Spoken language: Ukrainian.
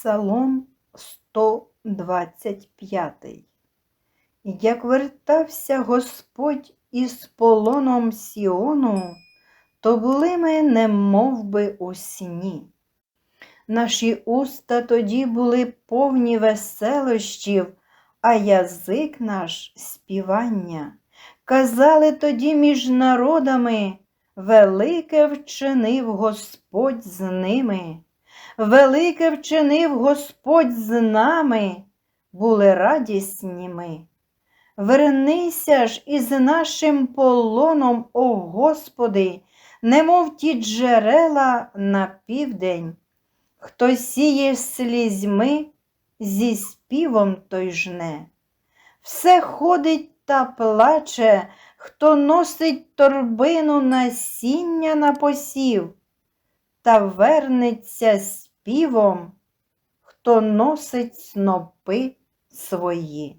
Псалом 125. Як вертався Господь із полоном Сіону, то були ми немов би у сні. Наші уста тоді були повні веселощів, а язик наш співання. Казали тоді між народами, велике вчинив Господь з ними. Велике вчинив Господь з нами, були радісні ми. Вернися ж із нашим полоном, о Господи, немов ті джерела на південь. Хто сіє слізьми, зі співом той жне. Все ходить та плаче, хто носить торбину насіння на посів та вернеться співом, хто носить снопи свої.